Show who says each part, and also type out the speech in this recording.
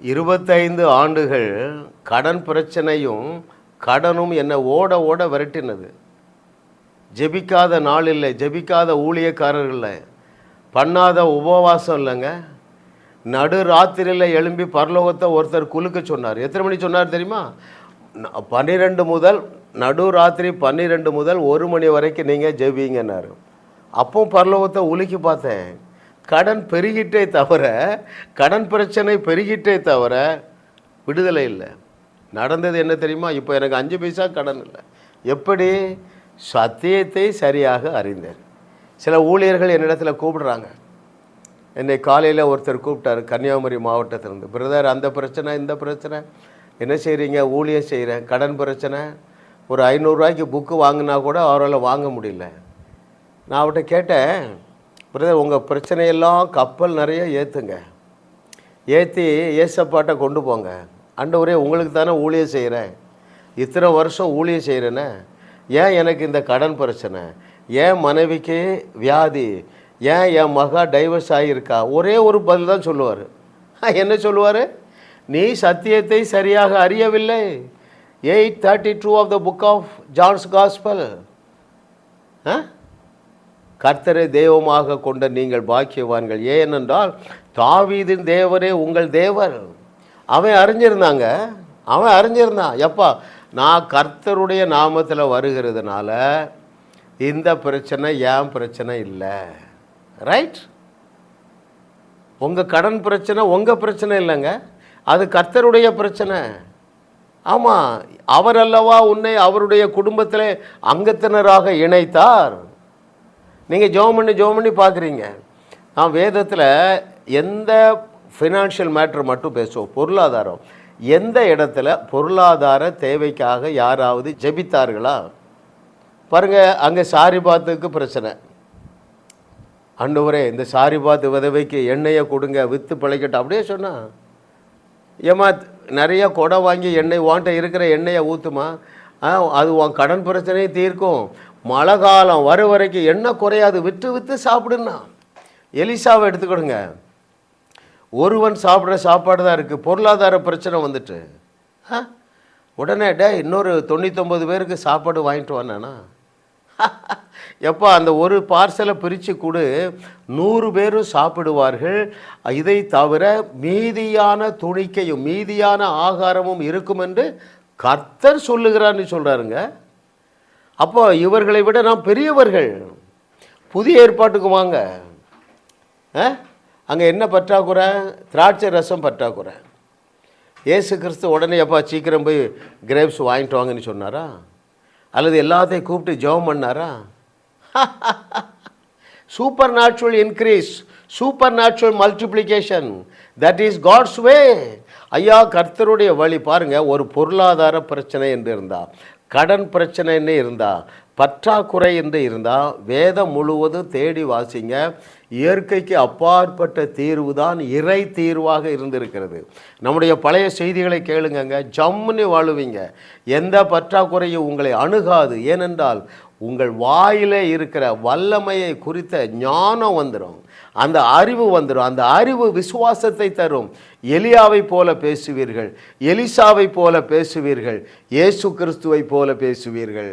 Speaker 1: இருபத்தைந்து ஆண்டுகள் கடன் பிரச்சனையும் கடனும் என்னை ஓட ஓட விரட்டினது. ஜெபிக்காத நாள் இல்லை ஜெபிக்காத ஊழியக்காரர் இல்லை பண்ணாத உபவாசம் இல்லைங்க. நடு ராத்திரியில் எழும்பி பரலோகத்தை ஒருத்தர் குலுக்க சொன்னார். எத்தனை மணி சொன்னார் தெரியுமா? பன்னிரெண்டு முதல் நடு ராத்திரி பன்னிரெண்டு முதல் ஒரு மணி வரைக்கும் நீங்கள் ஜெபிங்கன்னாரு. அப்போ பரலோகத்தை உலுக்கி பார்த்தேன். கடன் பெருகிட்டே தவிர கடன் பிரச்சனை பெருகிட்டே தவிர விடுதலை இல்லை. நடந்தது என்ன தெரியுமா? இப்போ எனக்கு அஞ்சு பைசா கடன் இல்லை. எப்படி? சத்தியத்தை சரியாக அறிந்தேன். சில ஊழியர்கள் என்னிடத்தில் கூப்பிடுறாங்க. என்னை காலையில் ஒருத்தர் கூப்பிட்டாரு கன்னியாகுமரி மாவட்டத்திலேருந்து. பிரதர் அந்த பிரச்சனை இந்த பிரச்சனை. என்ன செய்கிறீங்க ஊழியம் செய்கிறேன் கடன் பிரச்சனை. ஒரு ஐநூறுரூவாய்க்கு புக்கு வாங்கினா கூட அவரால் வாங்க முடியல. நான் அவர்கிட்ட கேட்டேன் பிரதர் உங்கள் பிரச்சனையெல்லாம் கப்பல் நிறைய ஏற்றுங்க ஏற்றி ஏசப்பாட்டை கொண்டு போங்க. அண்டவரே உங்களுக்கு தானே ஊழியம் செய்கிறேன் இத்தனை வருஷம் ஊழியம் செய்கிறேனே ஏன் எனக்கு இந்த கடன் பிரச்சனை? ஏன் மனைவிக்கு வியாதி? ஏன் என் மகா டைவர்ஸ் ஆகியிருக்கா ஒரே ஒரு பதில் தான் சொல்லுவார். என்ன சொல்லுவார்? நீ சத்தியத்தை சரியாக அறியவில்லை. Eight thirty two of the book of John's gospel ஆ? கர்த்தரை தெய்வமாக கொண்ட நீங்கள் பாக்கியவான்கள். ஏனென்றால் தாவீதின் தேவரே உங்கள் தேவர். அவன் அறிஞ்சிருந்தாங்க. அவன் அறிஞ்சிருந்தான். எப்பா நான் கர்த்தருடைய நாமத்தில் வருகிறதுனால இந்த பிரச்சனை ஏன் பிரச்சனை இல்லை? ரைட் உங்கள் கடன் பிரச்சனை உங்கள் பிரச்சனை இல்லைங்க. அது கர்த்தருடைய பிரச்சனை. ஆமாம் அவர் அல்லவா உன்னை அவருடைய குடும்பத்தில் அங்கத்தினராக இணைத்தார். நீங்கள் ஜோம் பண்ணி ஜோம் பண்ணி பார்க்குறீங்க நான் வேதத்தில் எந்த ஃபினான்ஷியல் மேட்ரு மட்டும் பேசுவோம். பொருளாதாரம். எந்த இடத்துல பொருளாதார தேவைக்காக யாராவது ஜெபித்தார்களா? பாருங்கள் அங்கே சாரிபாத்துக்கு பிரச்சனை. ஆண்டவரே இந்த சாரிபாத் விதவைக்கு எண்ணெயை கொடுங்க விற்று பிழைக்கட்டும் அப்படியே சொன்னால் ஏம்மா நிறைய குடம் வாங்கி எண்ணெய் வாண்ட இருக்கிற எண்ணெயை ஊற்றுமா ஆ அது உன் கடன் பிரச்சனையை தீர்க்கும். மழை காலம் வர வரைக்கும் என்ன குறையாது. விற்று விற்று சாப்பிடுன்னா. எலிசாவை எடுத்துக்கிடுங்க. ஒருவன் சாப்பிட்ற சாப்பாடு தான் இருக்குது பொருளாதார பிரச்சனை வந்துட்டு. ஆ? உடனே டே இன்னொரு தொண்ணூத்தொம்பது பேருக்கு சாப்பாடு வாங்கிட்டு வந்தானா எப்போ அந்த ஒரு பார்சலை பிரித்து கொடு. நூறு பேரும் சாப்பிடுவார்கள். இதை தவிர மீதியான துணிக்கையும் மீதியான ஆகாரமும் இருக்கும் என்று கர்த்தர் சொல்லுகிறான்னு சொல்கிறாருங்க அப்போ இவர்களை விட நாம் பெரியவர்கள். புதிய ஏற்பாட்டுக்கு வாங்க. அங்கே என்ன பற்றாக்குறை? திராட்சை ரசம் பற்றாக்குறை. ஏசு கிறிஸ்து உடனே அப்பா சீக்கிரம் போய் கிரேப்ஸ் வாங்கிட்டு வாங்கன்னு சொன்னாரா? அல்லது எல்லாத்தையும் கூப்பிட்டு ஜெபம் பண்ணாரா? Supernatural increase supernatural multiplication that is God's way ஐயா கர்த்தருடைய வழி. பாருங்கள் ஒரு பொருளாதார பிரச்சனை என்று இருந்தால் கடன் பிரச்சனைன்னு இருந்தால் பற்றாக்குறை என்று இருந்தால் வேதம் முழுவதும் தேடி வாசிங்க. இயற்கைக்கு அப்பாற்பட்ட தீர்வு தான் இறை தீர்வாக இருந்திருக்கிறது. நம்முடைய பழைய செய்திகளை கேளுங்கங்க. ஜம்முன்னு வாழுவீங்க. எந்த பற்றாக்குறையும் உங்களை அணுகாது. ஏனென்றால் உங்கள் வாயிலே இருக்கிற வல்லமையை குறித்த ஞானம் வந்துடும் அந்த அறிவு வந்துடும் அந்த அறிவு விசுவாசத்தை தரும். எலியாவை போல பேசுவீர்கள். எலிசாவை போல பேசுவீர்கள். இயேசு கிறிஸ்துவை போல பேசுவீர்கள்.